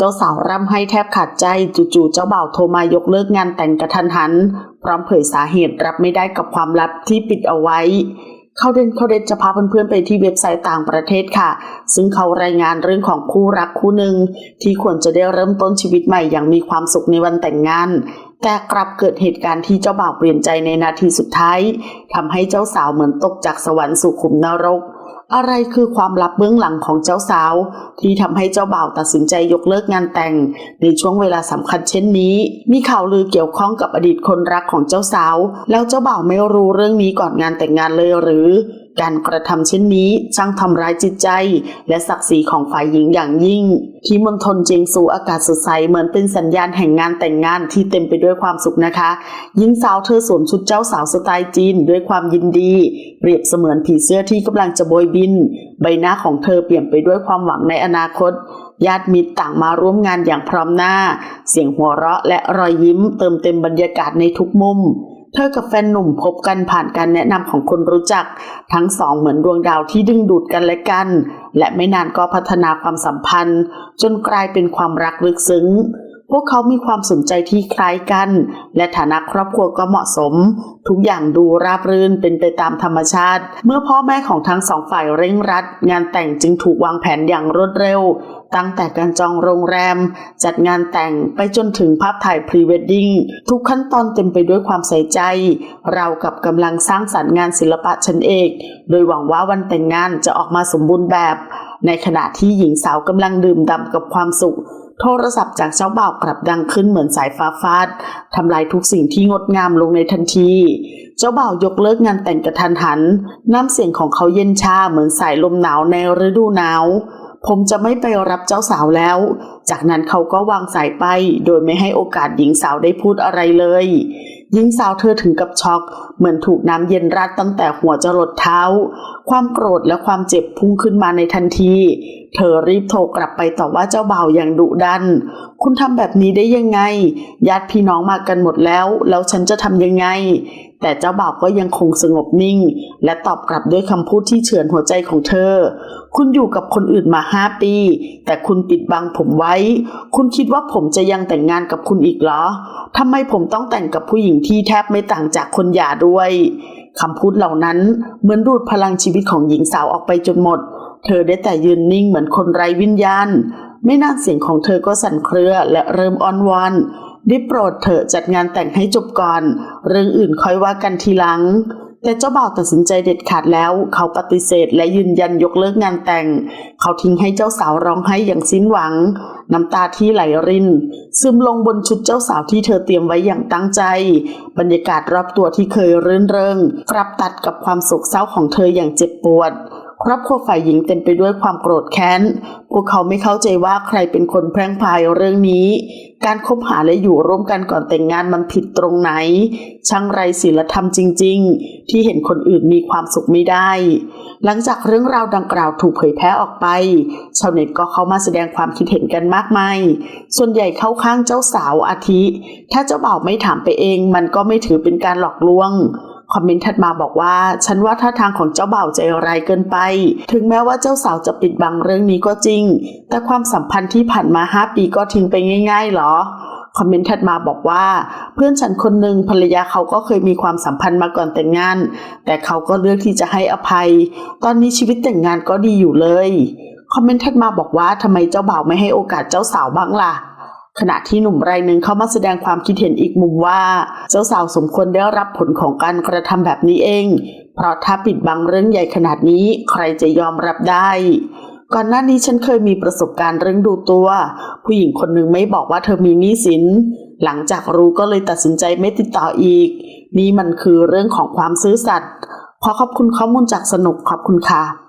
เจ้าสาวร่ำให้แทบขาดใจจู่ๆเจ้าบ่าวโทรมายกเลิกงานแต่งกระทันหัน พร้อมเผยสาเหตุรับไม่ได้กับความลับที่ปิดเอาไว้เขาเด่นเขาเด่นจะพาเพื่อนๆไปที่เว็บไซต์ต่างประเทศค่ะ ซึ่งเขารายงานเรื่องของคู่รักคู่หนึ่ง ที่ควรจะได้เริ่มต้นชีวิตใหม่อย่างมีความสุขในวันแต่งงาน แต่กลับเกิดเหตุการณ์ที่เจ้าบ่าวเปลี่ยนใจในนาทีสุดท้ายทำให้เจ้าสาวเหมือนตกจากสวรรค์สู่ขุมนรก อะไรคือความลับเบื้องหลังของเจ้าสาว ที่ทำให้เจ้าบ่าวตัดสินใจยกเลิกงานแต่ง ในช่วงเวลาสำคัญเช่นนี้ มีข่าวลือเกี่ยวข้องกับอดีตคนรักของเจ้าสาว แล้วเจ้าบ่าวไม่รู้เรื่องนี้ก่อนงานแต่งงานเลยหรือ การกระทำเช่นนี้ช่างทำร้ายจิตใจ และศักดิ์ศรีของฝ่ายหญิงอย่างยิ่ง ที่มณฑลเจียงซูอากาศสดใสเหมือนเป็นสัญญาณแห่งงานแต่งงานที่เต็มไปด้วยความสุขนะคะหญิงสาวเธอสวมชุดเจ้าสาวสไตล์จีนด้วยความยินดี เปรียบเสมือนผีเสื้อที่กำลังจะโบยบิน ใบหน้าของเธอเปลี่ยนไปด้วยความหวังในอนาคตญาติมิตรต่างมาร่วมงานอย่างพร้อมหน้า เสียงหัวเราะและรอยยิ้มเติมเต็มบรรยากาศในทุกมุม เธอกับแฟนหนุ่มพบกันผ่านการแนะนำของคนรู้จัก ทั้งสองเหมือนดวงดาวที่ดึงดูดกันและกัน และไม่นานก็พัฒนาความสัมพันธ์ จนกลายเป็นความรักลึกซึ้ง พวกเขามีความสนใจที่คล้ายกัน และฐานะครอบครัวก็เหมาะสม ทุกอย่างดูราบรื่นเป็นไปตามธรรมชาติ เมื่อพ่อแม่ของทั้งสองฝ่ายเร่งรัด งานแต่งจึงถูกวางแผนอย่างรวดเร็ว ตั้งแต่การจองโรงแรม จัดงานแต่งไปจนถึงภาพถ่ายพรีเวดดิ้งทุกขั้นตอนเต็มไปด้วยความใส่ใจ เรากับกำลังสร้างสรรค์งานศิลปะชั้นเอก โดยหวังว่าวันแต่งงานจะออกมาสมบูรณ์แบบ ในขณะที่หญิงสาวกำลังดื่มด่ำกับความสุข โทรศัพท์จากเจ้าบ่าวกลับดังขึ้นเหมือนสายฟ้าฟาดทำลายทุกสิ่งที่งดงามลงในทันที เจ้าบ่าวยกเลิกงานแต่งกระทันหัน น้ำเสียงของเขาเย็นชาเหมือนสายลมหนาวในฤดูหนาว ผมจะไม่ไปรับเจ้าสาวแล้ว จากนั้นเขาก็วางสายไป โดยไม่ให้โอกาสหญิงสาวได้พูดอะไรเลย หญิงสาวเธอถึงกับช็อก เหมือนถูกน้ำเย็นราดตั้งแต่หัวจรดเท้า ความโกรธและความเจ็บพุ่งขึ้นมาในทันที เธอรีบโทรกลับไปต่อว่าเจ้าบ่าวอย่างดุดัน คุณทำแบบนี้ได้ยังไง ญาติพี่น้องมากันหมดแล้ว แล้วฉันจะทำยังไง แต่เจ้าบ่าวก็ยังคงสงบนิ่ง และตอบกลับด้วยคำพูดที่เฉือนหัวใจของเธอ คุณอยู่กับคนอื่นมาห้าปี แต่คุณปิดบังผมไว้ คุณคิดว่าผมจะยังแต่งงานกับคุณอีกเหรอทำไมผมต้องแต่งกับผู้หญิงที่แทบไม่ต่างจากคนหย่าด้วยคำพูดเหล่านั้นเหมือนดูดพลังชีวิตของหญิงสาวออกไปจนหมด เธอได้แต่ยืนนิ่งเหมือนคนไร้วิญญาณ ไม่นานเสียงของเธอก็สั่นเครือและเริ่มอ้อนวอนได้โปรดเถอะจัดงานแต่งให้จบก่อน เรื่องอื่นค่อยว่ากันทีหลัง แต่เจ้าบ่าวตัดสินใจเด็ดขาดแล้ว เขาปฏิเสธและยืนยันยกเลิกงานแต่ง เขาทิ้งให้เจ้าสาวร้องไห้อย่างสิ้นหวัง น้ำตาที่ไหลริน ซึมลงบนชุดเจ้าสาวที่เธอเตรียมไว้อย่างตั้งใจ บรรยากาศรอบตัวที่เคยรื่นเริงกลับตัดกับความโศกเศร้าของเธออย่างเจ็บปวด ครอบครัวฝ่ายหญิงเต็มไปด้วยความโกรธแค้น พวกเขาไม่เข้าใจว่าใครเป็นคนแพร่งพายเรื่องนี้ การคบหาและอยู่ร่วมกันก่อนแต่งงานมันผิดตรงไหน ช่างไรศีลธรรมจริง ๆ ที่เห็นคนอื่นมีความสุขไม่ได้ หลังจากเรื่องราวดังกล่าวถูกเผยแพร่ออกไป ชาวเน็ตก็เข้ามาแสดงความคิดเห็นกันมากมาย ส่วนใหญ่เข้าข้างเจ้าสาวอาทิ ถ้าเจ้าบ่าวไม่ถามไปเอง มันก็ไม่ถือเป็นการหลอกลวง คอมเมนต์ถัดมาบอกว่า ฉันว่าท่าทางของเจ้าบ่าวใจร้ายเกินไป ถึงแม้ว่าเจ้าสาวจะปิดบังเรื่องนี้ก็จริง แต่ความสัมพันธ์ที่ผ่านมาห้าปีก็ทิ้งไปง่าย ๆ หรอคอมเมนต์ถัดมาบอกว่า เพื่อนฉันคนหนึ่งภรรยาเขาก็เคยมีความสัมพันธ์มาก่อนแต่งงาน แต่เขาก็เลือกที่จะให้อภัย ตอนนี้ชีวิตแต่งงานก็ดีอยู่เลย คอมเมนต์ถัดมาบอกว่าทำไมเจ้าบ่าวไม่ให้โอกาสเจ้าสาวบ้างล่ะ ขณะที่หนุ่มรายหนึ่งเข้ามาแสดงความคิดเห็นอีกมุมว่า เจ้าสาวสมควรได้รับผลของการกระทำแบบนี้เอง เพราะถ้าปิดบังเรื่องใหญ่ขนาดนี้ใครจะยอมรับได้ก่อนหน้านี้ฉันเคยมีประสบการณ์เรื่องดูตัว ผู้หญิงคนหนึ่งไม่บอกว่าเธอมีหนี้สิน หลังจากรู้ก็เลยตัดสินใจไม่ติดต่ออีก นี่มันคือเรื่องของความซื่อสัตย์ขอขอบคุณข้อมูลจากสนุกขอบคุณค่ะ